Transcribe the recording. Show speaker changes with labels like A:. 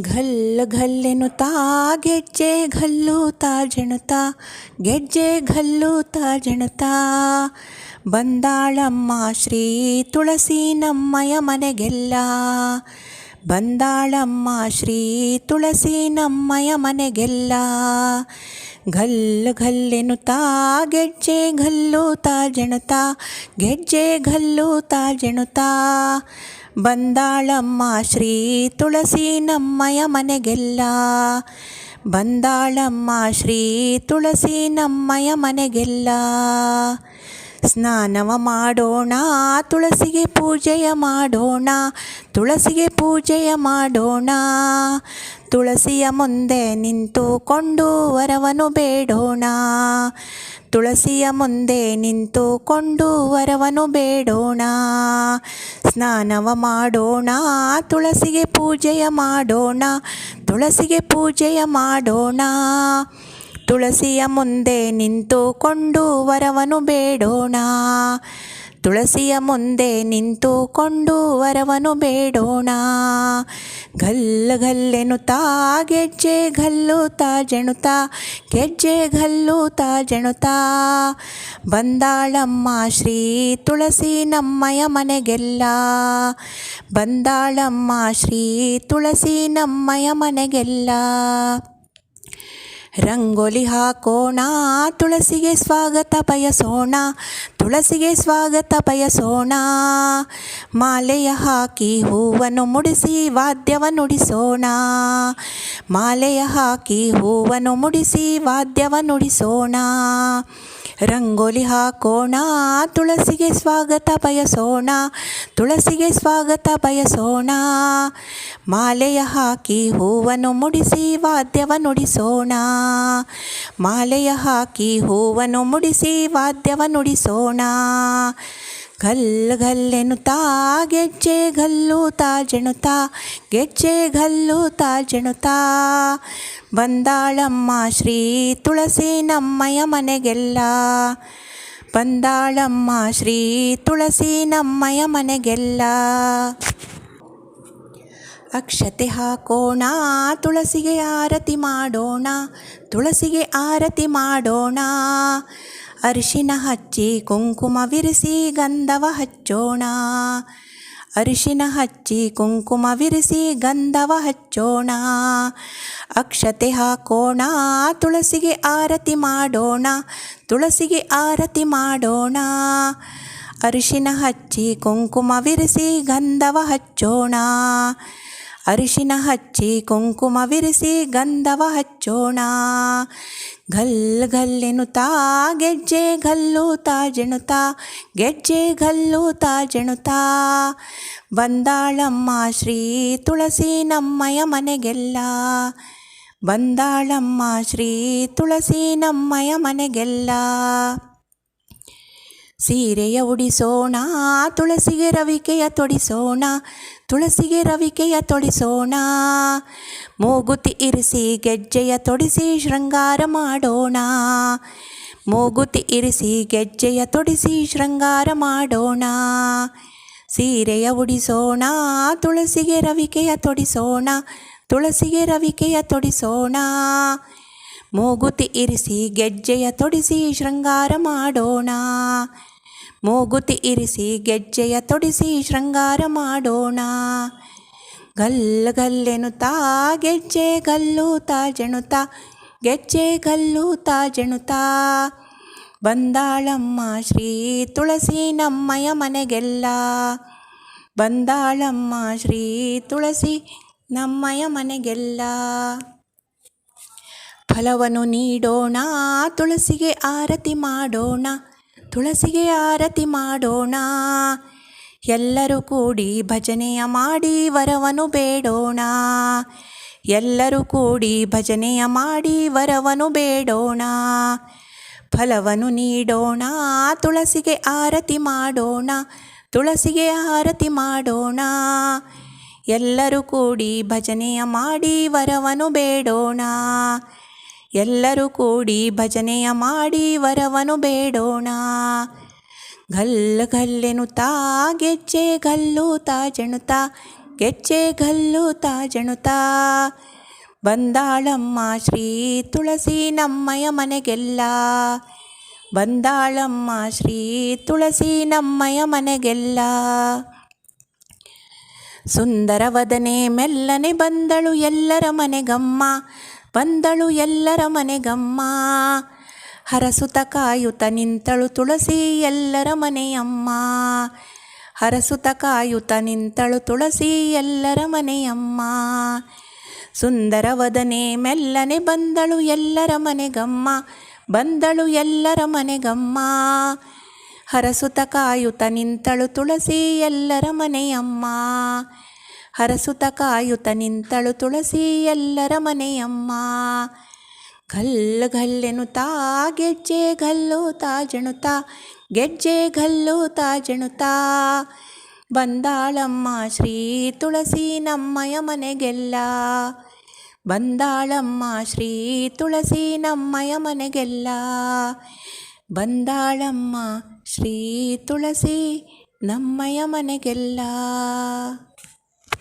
A: ಘಲ್ ಘಲ್ಲೆನುತ್ತಾ ಗೆಜ್ಜೆ ತಾ ಜಣುತ್ತಾ, ಗೆಜ್ಜೆ ಘಲ್ಲುತ್ತಾ ಜಣುತ್ತಾ. ಬಂದಾಳಮ್ಮ ಶ್ರೀ ತುಳಸಿ ನಮ್ಮಯ ಮನೆಗೆಲ್ಲ. ಬಂದಾಳಮ್ಮ ಶ್ರೀ ತುಳಸಿ ನಮ್ಮಯ ಮನೆಗೆಲ್ಲ ಘಲ್ ಘಲ್ಲೆನುತ್ತಾ ಗೆಜ್ಜೆ ತಾ ಜಣುತ್ತಾ, ಗೆಜ್ಜೆ ಘಲ್ಲುತ್ತಾ ಜಣುತ್ತಾ. ಬಂದಾಳಮ್ಮ, ಶ್ರೀ ತುಳಸಿ ನಮ್ಮಯ ಮನೆಗೆಲ್ಲ. ಬಂದಾಳಮ್ಮ, ಶ್ರೀ ತುಳಸಿ ನಮ್ಮಯ ಮನೆಗೆಲ್ಲ. ಸ್ನಾನವ ಮಾಡೋಣ, ತುಳಸಿಗೆ ಪೂಜೆಯ ಮಾಡೋಣ, ತುಳಸಿಗೆ ಪೂಜೆಯ ಮಾಡೋಣ. ತುಳಸಿಯ ಮುಂದೆ ನಿಂತುಕೊಂಡು ವರವನು ಬೇಡೋಣ. ತುಳಸಿಯ ಮುಂದೆ ನಿಂತು ನಿಂತುಕೊಂಡು ವರವನು ಬೇಡೋಣ. ಸ್ನಾನವ ಮಾಡೋಣ, ತುಳಸಿಗೆ ಪೂಜೆಯ ಮಾಡೋಣ, ತುಳಸಿಗೆ ಪೂಜೆಯ ಮಾಡೋಣ. ತುಳಸಿಯ ಮುಂದೆ ನಿಂತು ನಿಂತುಕೊಂಡು ವರವನು ಬೇಡೋಣ. ತುಳಸಿಯ ಮುಂದೆ ನಿಂತುಕೊಂಡು ವರವನು ಬೇಡೋಣ. ಘಲ್ ಘಲ್ಲೆನುತ್ತಾ ಗೆಜ್ಜೆ ಗಲ್ಲುತಾ ಜಣುತ ಗೆಜ್ಜೆ ಗಲ್ಲುತಾ ಜಣುತ ಬಂದಾಳಮ್ಮ ಶ್ರೀ ತುಳಸಿ ನಮ್ಮಯ ಮನೆಗೆಲ್ಲ. ಬಂದಾಳಮ್ಮ ಶ್ರೀ ತುಳಸಿ ನಮ್ಮಯ ಮನೆಗೆಲ್ಲ. ರಂಗೋಲಿ ಹಾಕೋಣ, ತುಳಸಿಗೆ ಸ್ವಾಗತ ಬಯಸೋಣ ತುಳಸಿಗೆ ಸ್ವಾಗತ ಬಯಸೋಣ ಮಾಲೆಯ ಹಾಕಿ ಹೂವನ್ನು ಮುಡಿಸಿ ವಾದ್ಯವ ನುಡಿಸೋಣ. ಮಾಲೆಯ ಹಾಕಿ ಹೂವನ್ನು ಮುಡಿಸಿ ವಾದ್ಯವ ನುಡಿಸೋಣ. ರಂಗೋಲಿ ಹಾಕೋಣ, ತುಳಸಿಗೆ ಸ್ವಾಗತ ಬಯಸೋಣ, ತುಳಸಿಗೆ ಸ್ವಾಗತ ಬಯಸೋಣ. ಮಾಲೆಯ ಹಾಕಿ ಹೂವನ್ನು ಮುಡಿಸಿ ವಾದ್ಯವ ನುಡಿಸೋಣ. ಮಾಲೆಯ ಹಾಕಿ ಹೂವನ್ನು ಮುಡಿಸಿ ವಾದ್ಯವ ನುಡಿಸೋಣ. ಘಲ್ ಘಲ್ಲೆನುತ್ತಾ ಗೆಜ್ಜೆ ಘಲ್ಲುತ್ತಾ ಜಣುತ್ತಾ ಗೆಜ್ಜೆ ತಾ ಜಣುತಾ ಬಂದಾಳಮ್ಮ ಶ್ರೀ ತುಳಸಿ ನಮ್ಮಯ ಮನೆಗೆಲ್ಲ. ಬಂದಾಳಮ್ಮ ಶ್ರೀ ತುಳಸಿ ನಮ್ಮಯ ಮನೆಗೆಲ್ಲ. ಅಕ್ಷತೆ ಹಾಕೋಣ, ತುಳಸಿಗೆ ಆರತಿ ಮಾಡೋಣ, ತುಳಸಿಗೆ ಆರತಿ ಮಾಡೋಣ. ಅರಿಶಿನ ಹಚ್ಚಿ ಕುಂಕುಮವಿರಿಸಿ ಗಂಧವ ಹಚ್ಚೋಣ. ಅರಿಶಿನ ಹಚ್ಚಿ ಕುಂಕುಮವಿರಿಸಿ ಗಂಧವ ಹಚ್ಚೋಣ. ಅಕ್ಷತೆ ಹಾಕೋಣ, ತುಳಸಿಗೆ ಆರತಿ ಮಾಡೋಣ, ತುಳಸಿಗೆ ಆರತಿ ಮಾಡೋಣ. ಅರಿಶಿನ ಹಚ್ಚಿ ಕುಂಕುಮವಿರಿಸಿ ಗಂಧವ ಹಚ್ಚೋಣ. ಅರಿಶಿನ ಹಚ್ಚಿ ಕುಂಕುಮವಿರಿಸಿ ಗಂಧವ ಹಚ್ಚೋಣ. ಘಲ್ ಗಲ್ಲೆನುತಾ ಗೆಜ್ಜೆ ಘಲ್ಲೂತಾ ಜೆಣುತಾ ಗೆಜ್ಜೆ ಘಲ್ಲೂತಾ ಜೆಣುತಾ ಬಂದಾಳಮ್ಮ ಶ್ರೀ ತುಳಸಿ ನಮ್ಮಯ ಮನೆಗೆಲ್ಲ. ಬಂದಾಳಮ್ಮ ಶ್ರೀ ತುಳಸಿ ನಮ್ಮಯ ಮನೆಗೆಲ್ಲ. ಸೀರೆಯ ಉಡಿಸೋಣ, ತುಳಸಿಗೆ ರವಿಕೆಯ ತೊಡಿಸೋಣ, ತುಳಸಿಗೆ ರವಿಕೆಯ ತೊಡಿಸೋಣ. ಮೂಗುತಿ ಇರಿಸಿ ಗೆಜ್ಜೆಯ ತೊಡಿಸಿ ಶೃಂಗಾರ ಮಾಡೋಣ. ಮೂಗುತಿ ಇರಿಸಿ ಗೆಜ್ಜೆಯ ತೊಡಿಸಿ ಶೃಂಗಾರ ಮಾಡೋಣ. ಸೀರೆಯ ಉಡಿಸೋಣ, ತುಳಸಿಗೆ ರವಿಕೆಯ ತೊಡಿಸೋಣ, ತುಳಸಿಗೆ ರವಿಕೆಯ ತೊಡಿಸೋಣ. ಮೂಗುತಿ ಇರಿಸಿ ಗೆಜ್ಜೆಯ ತೊಡಿಸಿ ಶೃಂಗಾರ ಮಾಡೋಣ. ಮೂಗುತಿ ಇರಿಸಿ, ಗೆಜ್ಜೆಯ ತೊಡಿಸಿ ಶೃಂಗಾರ ಮಾಡೋಣ. ಗಲ್ ಗಲ್ಲೆನುತ್ತಾ, ಗೆಜ್ಜೆ ಗಲ್ಲುತ್ತಾ ಜಣುತ್ತಾ, ಗೆಜ್ಜೆ ಗಲ್ಲುತ್ತಾ ಜಣುತ್ತಾ. ಬಂದಾಳಮ್ಮ, ಶ್ರೀ ತುಳಸಿ ನಮ್ಮಯ ಮನೆಗೆಲ್ಲ. ಬಂದಾಳಮ್ಮ, ಶ್ರೀ ತುಳಸಿ ನಮ್ಮಯ ಮನೆಗೆಲ್ಲ. ಫಲವನ್ನು ನೀಡೋಣ, ತುಳಸಿಗೆ ಆರತಿ ಮಾಡೋಣ. ತುಳಸಿಗೆ ಆರತಿ ಮಾಡೋಣ. ಎಲ್ಲರೂ ಕೂಡಿ ಭಜನೆಯ ಮಾಡಿ ವರವನು ಬೇಡೋಣ. ಎಲ್ಲರೂ ಕೂಡಿ ಭಜನೆಯ ಮಾಡಿ ವರವನು ಬೇಡೋಣ. ಫಲವನ್ನು ನೀಡೋಣ. ತುಳಸಿಗೆ ಆರತಿ ಮಾಡೋಣ. ತುಳಸಿಗೆ ಆರತಿ ಮಾಡೋಣ. ಎಲ್ಲರೂ ಕೂಡಿ ಭಜನೆಯ ಮಾಡಿ ವರವನು ಬೇಡೋಣ. ಎಲ್ಲರೂ ಕೂಡಿ ಭಜನೆಯ ಮಾಡಿ ವರವನು ಬೇಡೋಣ. ಘಲ್ ತಾ ಗೆಜ್ಜೆ ಗಲ್ಲೂತಾ ಜಣುತಾ ಗೆಜ್ಜೆ ತಾ ಜಣುತಾ ಬಂದಾಳಮ್ಮ ಶ್ರೀ ತುಳಸಿ ನಮ್ಮಯ ಮನೆಗೆಲ್ಲ. ಬಂದಾಳಮ್ಮ ಶ್ರೀ ತುಳಸಿ ನಮ್ಮಯ ಮನೆಗೆಲ್ಲ. ಸುಂದರವದನೆ ಮೆಲ್ಲನೆ ಬಂದಳು ಎಲ್ಲರ ಮನೆಗಮ್ಮ. ಬಂದಳು ಎಲ್ಲರ ಮನೆಗಮ್ಮ. ಹರಸುತ ಕಾಯುತ ನಿಂತಳು ತುಳಸಿ ಎಲ್ಲರ ಮನೆಯಮ್ಮ. ಹರಸುತ ಕಾಯುತ ನಿಂತಳು ತುಳಸಿ ಎಲ್ಲರ ಮನೆಯಮ್ಮ. ಸುಂದರವದನೆ ಮೆಲ್ಲನೆ ಬಂದಳು ಎಲ್ಲರ ಮನೆಗಮ್ಮ. ಬಂದಳು ಎಲ್ಲರ ಮನೆಗಮ್ಮ. ಹರಸುತ ಕಾಯುತ ನಿಂತಳು ತುಳಸಿ ಎಲ್ಲರ ಮನೆಯಮ್ಮ. ಹರಸುತ ಕಾಯುತ ನಿಂತಳು ತುಳಸಿ ಎಲ್ಲರ ಮನೆಯಮ್ಮ. ಘಲ್ ಘಲ್ಲೆನುತಾ ಗೆಜ್ಜೆ ತಾ ಜಣುತಾ ಗೆಜ್ಜೆ ತಾ ಜಣುತಾ ಬಂದಾಳಮ್ಮ, ಶ್ರೀ ತುಳಸಿ ನಮ್ಮಯ ಮನೆಗೆಲ್ಲ. ಬಂದಾಳಮ್ಮ, ಶ್ರೀ ತುಳಸಿ ನಮ್ಮಯ ಮನೆಗೆಲ್ಲ. ಬಂದಾಳಮ್ಮ, ಶ್ರೀ ತುಳಸಿ ನಮ್ಮಯ ಮನೆಗೆಲ್ಲ.